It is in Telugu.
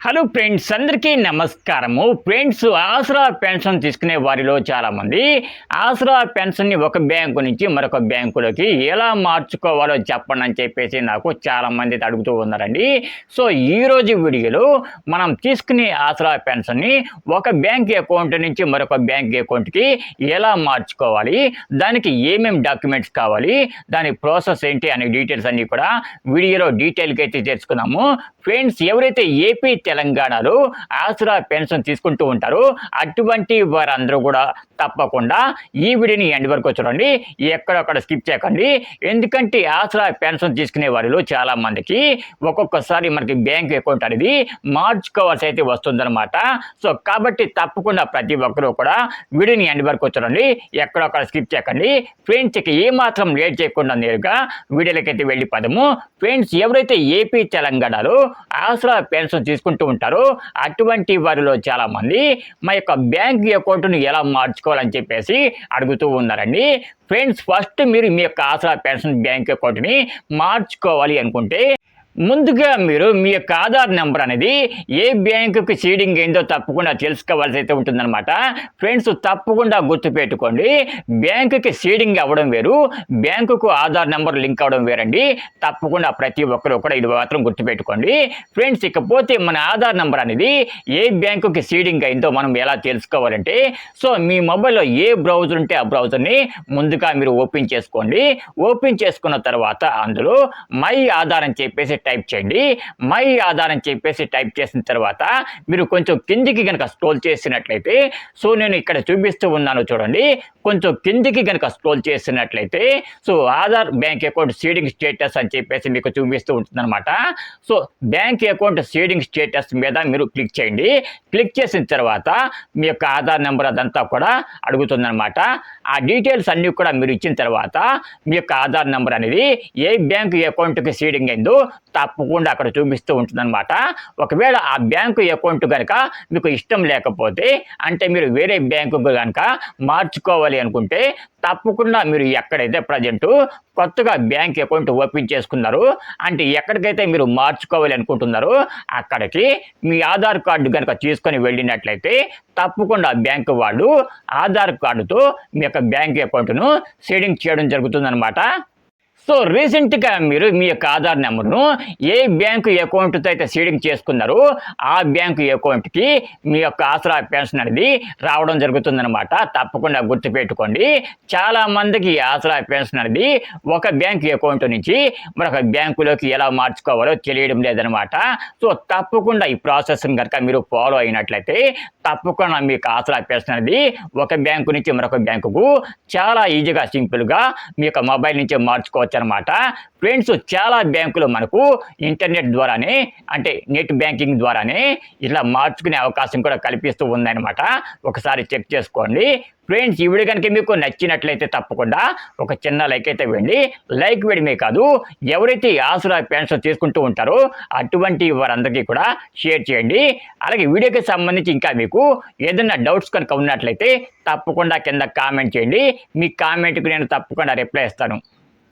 హలో ఫ్రెండ్స్ అందరికీ నమస్కారము. ఫ్రెండ్స్ ఆసరా పెన్షన్ తీసుకునే వారిలో చాలామంది ఆసరా పెన్షన్ని ఒక బ్యాంకు నుంచి మరొక బ్యాంకులోకి ఎలా మార్చుకోవాలో చెప్పండి అని చెప్పేసి నాకు చాలామంది అడుగుతూ ఉన్నారండి. సో ఈరోజు వీడియోలో మనం తీసుకునే ఆసరా పెన్షన్ని ఒక బ్యాంక్ అకౌంట్ నుంచి మరొక బ్యాంక్ అకౌంట్కి ఎలా మార్చుకోవాలి దానికి ఏమేమి డాక్యుమెంట్స్ కావాలి దాని ప్రాసెస్ ఏంటి అనే డీటెయిల్స్ అన్నీ కూడా వీడియోలో డీటెయిల్గా అయితే తెలుసుకున్నాము. ఫ్రెండ్స్ ఎవరైతే ఏపీ తెలంగాణలో ఆసురా పెన్షన్ తీసుకుంటూ ఉంటారు. అటువంటి వారందరూ కూడా తప్పకుండా ఈ వీడియోని ఎండ్ వరకు చూడండి. ఎక్కడొక్కడ స్కిప్ చేయకండి. ఎందుకంటే ఆసరా పెన్షన్ తీసుకునే వారిలో చాలా మందికి ఒక్కొక్కసారి మనకి బ్యాంక్ అకౌంట్ అనేది మార్చుకోవాల్సి అయితే వస్తుందన్నమాట. సో కాబట్టి తప్పకుండా ప్రతి ఒక్కరూ కూడా వీడియోని ఎండ్ వరకు చూడండి. ఎక్కడొక్కడ స్కిప్ చేయకండి. ఫ్రెండ్స్కి ఏమాత్రం లేట్ చేయకుండా నేరుగా వీడియోలకైతే వెళ్ళి పదము. ఫ్రెండ్స్ ఎవరైతే ఏపీ తెలంగాణలో ఆసరా పెన్షన్ తీసుకుంటూ ఉంటారు. అటువంటి వారిలో చాలామంది మా యొక్క బ్యాంక్ అకౌంట్ను ఎలా మార్చుకోవాలని చెప్పేసి అడుగుతూ ఉన్నారండి. ఫ్రెండ్స్ ఫస్ట్ మీరు మీ యొక్క ఆసరా పెన్షన్ బ్యాంక్ అకౌంట్ని మార్చుకోవాలి అనుకుంటే ముందుగా మీరు మీ యొక్క ఆధార్ నెంబర్ అనేది ఏ బ్యాంకుకి సీడింగ్ అయిందో తప్పకుండా తెలుసుకోవాల్సి అయితే ఉంటుందన్నమాట. ఫ్రెండ్స్ తప్పకుండా గుర్తుపెట్టుకోండి బ్యాంకుకి సీడింగ్ అవ్వడం వేరు బ్యాంకుకు ఆధార్ నెంబర్ లింక్ అవ్వడం వేరండి. తప్పకుండా ప్రతి ఒక్కరు కూడా ఇది మాత్రం గుర్తుపెట్టుకోండి. ఫ్రెండ్స్ ఇకపోతే మన ఆధార్ నెంబర్ అనేది ఏ బ్యాంకుకి సీడింగ్ అయిందో మనం ఎలా తెలుసుకోవాలంటే సో మీ మొబైల్లో ఏ బ్రౌజర్ ఉంటే ఆ బ్రౌజర్ని ముందుగా మీరు ఓపెన్ చేసుకోండి. ఓపెన్ చేసుకున్న తర్వాత అందులో మై ఆధార్ అని చెప్పేసి టైప్ చేయండి. మై ఆధార్ అని చెప్పేసి టైప్ చేసిన తర్వాత మీరు కొంచెం కిందికి కనుక స్క్రోల్ చేసినట్లయితే సో నేను ఇక్కడ చూపిస్తూ ఉన్నాను చూడండి. కొంచెం కిందికి కనుక స్క్రోల్ చేసినట్లయితే so Aadhaar bank account seeding status అని చెప్పేసి మీకు చూపిస్తూ ఉంటుందన్నమాట. So bank account seeding status మీద మీరు క్లిక్ చేయండి. క్లిక్ చేసిన తర్వాత మీ యొక్క ఆధార్ నెంబర్ అదంతా కూడా అడుగుతుందన్నమాట. ఆ డీటెయిల్స్ అన్నీ కూడా మీరు ఇచ్చిన తర్వాత మీ యొక్క ఆధార్ నెంబర్ అనేది ఏ బ్యాంక్ అకౌంట్కి సీడింగ్ అయిందో తప్పకుండా అక్కడ చూపిస్తూ ఉంటుందన్నమాట. ఒకవేళ ఆ బ్యాంకు అకౌంట్ కనుక మీకు ఇష్టం లేకపోతే అంటే మీరు వేరే బ్యాంకు కనుక మార్చుకోవాలి అనుకుంటే తప్పకుండా మీరు ఎక్కడైతే ప్రజెంట్ కొత్తగా బ్యాంక్ అకౌంట్ ఓపెన్ చేసుకున్నారు అంటే ఎక్కడికైతే మీరు మార్చుకోవాలి అనుకుంటున్నారో అక్కడికి మీ ఆధార్ కార్డు కనుక తీసుకొని వెళ్ళినట్లయితే తప్పకుండా బ్యాంకు వాళ్ళు ఆధార్ కార్డుతో మీ యొక్క బ్యాంక్ అకౌంట్ను సేవింగ్ చేయడం జరుగుతుందన్నమాట. సో రీసెంట్గా మీరు మీ యొక్క ఆధార్ నెంబర్ను ఏ బ్యాంకు అకౌంట్తో అయితే సీడింగ్ చేసుకున్నారో ఆ బ్యాంకు అకౌంట్కి మీ యొక్క ఆసరా పెన్షన్ అనేది రావడం జరుగుతుందన్నమాట. తప్పకుండా గుర్తుపెట్టుకోండి. చాలా మందికి ఆసరా పెన్షన్ అనేది ఒక బ్యాంకు అకౌంట్ నుంచి మరొక బ్యాంకులోకి ఎలా మార్చుకోవాలో తెలియడం లేదనమాట సో తప్పకుండా ఈ ప్రాసెస్ కనుక మీరు ఫాలో అయినట్లయితే తప్పకుండా మీకు ఆసరా పెన్షన్ అనేది ఒక బ్యాంకు నుంచి మరొక బ్యాంకుకు చాలా ఈజీగా సింపుల్గా మీ యొక్క మొబైల్ నుంచి మార్చుకోవచ్చు. అనమాట ఫ్రెండ్స్ చాలా బ్యాంకులు మనకు ఇంటర్నెట్ ద్వారానే అంటే నెట్ బ్యాంకింగ్ ద్వారానే ఇలా మార్చుకునే అవకాశం కూడా కల్పిస్తూ ఉందన్నమాట. ఒకసారి చెక్ చేసుకోండి. ఫ్రెండ్స్ ఈ వీడియో కనుక మీకు నచ్చినట్లయితే తప్పకుండా ఒక చిన్న లైక్ అయితే వేయండి లైక్ వేయడమే కాదు ఎవరైతే ఆసురా పెన్షన్ తీసుకుంటూ ఉంటారో అటువంటి వారందరికీ కూడా షేర్ చేయండి. అలాగే వీడియోకి సంబంధించి ఇంకా మీకు ఏదైనా డౌట్స్ కనుక ఉన్నట్లయితే తప్పకుండా కింద కామెంట్ చేయండి. మీ కామెంట్కి నేను తప్పకుండా రిప్లై ఇస్తాను.